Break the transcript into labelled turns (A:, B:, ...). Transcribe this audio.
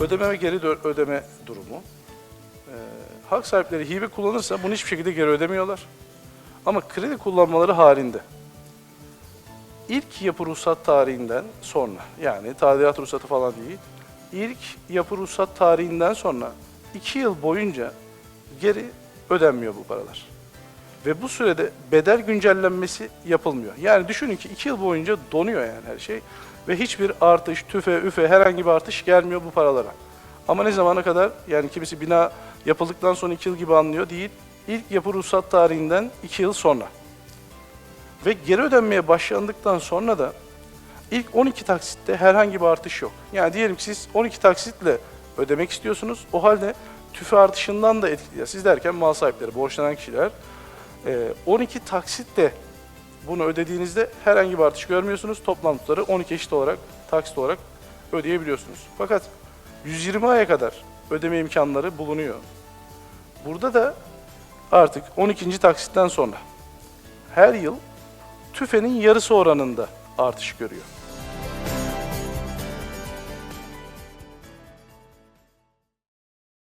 A: Ödeme ve geri ödeme durumu. Ee, hak sahipleri hibe kullanırsa bunu hiçbir şekilde geri ödemiyorlar. Ama kredi kullanmaları halinde ilk yapı ruhsat tarihinden sonra yani tadilat ruhsatı falan değil, ilk yapı ruhsat tarihinden sonra iki yıl boyunca geri ödenmiyor bu paralar. Ve bu sürede bedel güncellenmesi yapılmıyor. Yani düşünün ki iki yıl boyunca donuyor yani her şey. Ve hiçbir artış, tüfe, üfe herhangi bir artış gelmiyor bu paralara. Ama ne zamana kadar? Yani kimisi bina yapıldıktan sonra iki yıl gibi anlıyor değil. İlk yapı ruhsat tarihinden iki yıl sonra. Ve geri ödenmeye başlandıktan sonra da ilk 12 taksitte herhangi bir artış yok. Yani diyelim ki siz 12 taksitle ödemek istiyorsunuz. O halde tüfe artışından da etkili. Siz derken mal sahipleri, borçlanan kişiler. E, 12 taksitle bunu ödediğinizde herhangi bir artış görmüyorsunuz. Toplam tutarı 12 eşit olarak, taksit olarak ödeyebiliyorsunuz. Fakat 120 aya kadar ödeme imkanları bulunuyor. Burada da artık 12. taksitten sonra her yıl tüfenin yarısı oranında artış görüyor.